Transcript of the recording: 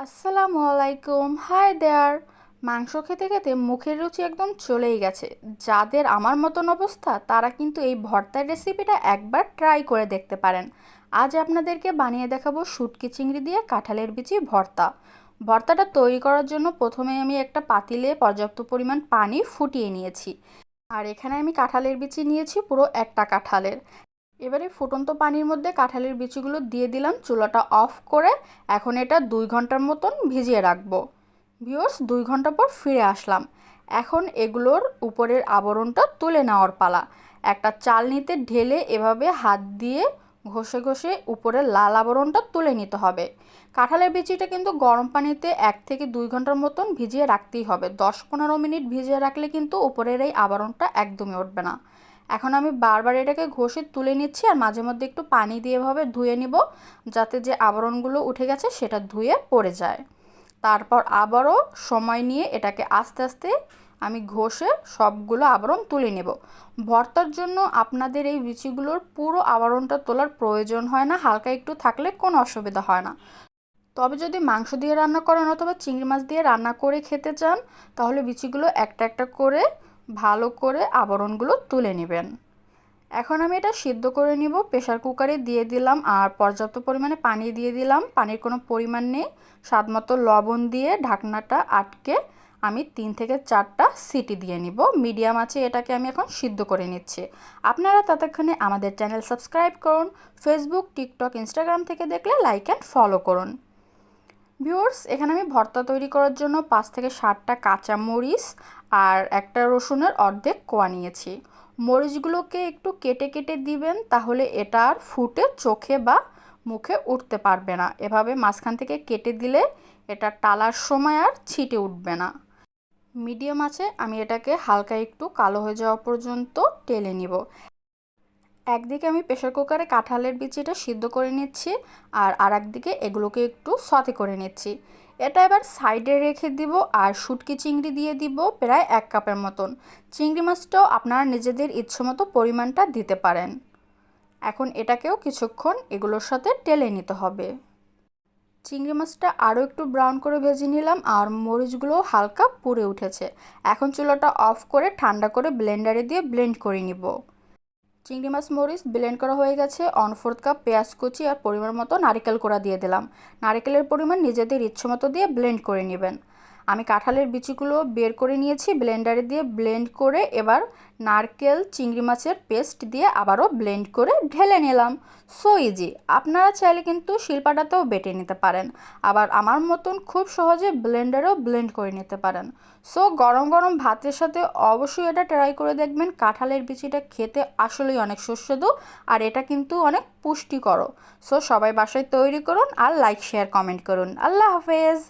আসসালামু আলাইকুম। Hi there মাংস খেতে খেতে মুখের রুচি একদম চলেই গেছে। যাদের আমার মতন অবস্থা, তারা কিন্তু এই ভর্তার রেসিপিটা একবার ট্রাই করে দেখতে পারেন। আজ আপনাদেরকে বানিয়ে দেখাবো শুটকি চিংড়ি দিয়ে কাঁঠালের বিচি ভর্তা। ভর্তাটা তৈরি করার জন্য প্রথমে আমি একটা পাতিলে পর্যাপ্ত পরিমাণ পানি ফুটিয়ে নিয়েছি। আর এখানে আমি কাঁঠালের বিচি নিয়েছি পুরো একটা কাঁঠালের। এবারে ফুটন্ত পানির মধ্যে কাঁঠালের বিচিগুলো দিয়ে দিলাম, চুলাটা অফ করে এখন এটা দুই ঘণ্টার মতন ভিজিয়ে রাখব। ভিওর্স দুই ঘণ্টা পর ফিরে আসলাম। এখন এগুলোর উপরের আবরণটা তুলে নেওয়ার পালা। একটা চালনিতে ঢেলে এভাবে হাত দিয়ে ঘষে ঘষে উপরের লাল আবরণটা তুলে নিতে হবে। কাঁঠালের বিচিটা কিন্তু গরম পানিতে এক থেকে দুই ঘণ্টার মতন ভিজিয়ে রাখতেই হবে। দশ পনেরো মিনিট ভিজিয়ে রাখলে কিন্তু উপরের এই আবরণটা একদমই উঠবে না। এখন আমি বারবার এটাকে ঘষে তুলে নিচ্ছি আর মাঝে মধ্যে একটু পানি দিয়ে এভাবে ধুয়ে নিব যাতে যে আবরণগুলো উঠে গেছে সেটা ধুয়ে পড়ে যায়। তারপর আবারও সময় নিয়ে এটাকে আস্তে আস্তে আমি ঘষে সবগুলো আবরণ তুলে নেব। ভর্তার জন্য আপনাদের এই বিচিগুলোর পুরো আবরণটা তোলার প্রয়োজন হয় না, হালকা একটু থাকলে কোনো অসুবিধা হয় না। তবে যদি মাংস দিয়ে রান্না করেন অথবা চিংড়ি মাছ দিয়ে রান্না করে খেতে চান, তাহলে বিচিগুলো একটা একটা করে ভালো করে আবরণগুলো তুলে নেবেন। এখন আমি এটা সিদ্ধ করে নিব প্রেশার কুকারে দিয়ে দিলাম আর পর্যাপ্ত পরিমাণে পানি দিয়ে দিলাম। পানির কোনো পরিমাণ নেই, স্বাদ মতো লবণ দিয়ে ঢাকনাটা আটকে আমি তিন থেকে চারটা সিটি দিয়ে নিব। মিডিয়াম আছে এটাকে আমি এখন সিদ্ধ করে নিচ্ছি। আপনারা ততক্ষণে আমাদের চ্যানেল সাবস্ক্রাইব করুন, ফেসবুক, টিকটক, ইনস্টাগ্রাম থেকে দেখলে লাইক অ্যান্ড ফলো করুন। ভিউয়ার্স, এখানে আমি ভর্তা তৈরি করার জন্য পাঁচ থেকে ষাটটা কাঁচা মরিচ আর একটা রসুনের অর্ধেক কোয়া নিয়েছি। মরিচগুলোকে একটু কেটে কেটে দিবেন, তাহলে এটা আর ফুটে চোখে বা মুখে উঠতে পারবে না। এভাবে মাঝখান থেকে কেটে দিলে এটা টালার সময় আর ছিটে উঠবে না। মিডিয়াম আছে আমি এটাকে হালকা একটু কালো হয়ে যাওয়া পর্যন্ত টেলে নিব। একদিকে আমি প্রেশার কুকারে কাঁঠালের বিচিটা সিদ্ধ করে নিচ্ছি আর আর একদিকে এগুলোকে একটু সতে করে নিচ্ছি। এটা এবার সাইডে রেখে দিব আর শুটকি চিংড়ি দিয়ে দিব প্রায় এক কাপের মতন। চিংড়ি মাছটাও আপনারা নিজেদের ইচ্ছে মতো পরিমাণটা দিতে পারেন। এখন এটাকেও কিছুক্ষণ এগুলোর সাথে টেলে নিতে হবে। চিংড়ি মাছটা আরও একটু ব্রাউন করে ভেজে নিলাম আর মরিচগুলো হালকা পুড়ে উঠেছে। এখন চুলাটা অফ করে ঠান্ডা করে ব্লেন্ডারে দিয়ে ব্লেন্ড করে নিব। চিংড়ি মাছ, মরিচ ব্লেন্ড করা হয়ে গেছে। অন ফোর্থ কাপ পেঁয়াজ কুচি আর পরিমাণ মতো নারিকেল কোড়া দিয়ে দিলাম। নারিকেলের পরিমাণ নিজেদের ইচ্ছে মতো দিয়ে ব্লেন্ড করে নেবেন। আমি কাঁঠালের বিচিগুলো বের করে নিয়েছি, ব্লেন্ডারে দিয়ে ব্লেন্ড করে এবার নারকেল, চিংড়ি মাছের পেস্ট দিয়ে আবারও ব্লেন্ড করে ঢেলে নিলাম। সো ইজি আপনারা চাইলে কিন্তু শিল্পাটাতেও বেটে নিতে পারেন। আবার আমার মতন খুব সহজে ব্লেন্ডারেও ব্লেন্ড করে নিতে পারেন। সো গরম গরম ভাতের সাথে অবশ্যই এটা ট্রাই করে দেখবেন, কাঁঠালের বিচিটা খেতে আসলেই অনেক সুস্বাদু আর এটা কিন্তু অনেক পুষ্টিকর। সো সবাই বাসায় তৈরি করুন আর লাইক শেয়ার কমেন্ট করুন। আল্লাহ হাফেজ।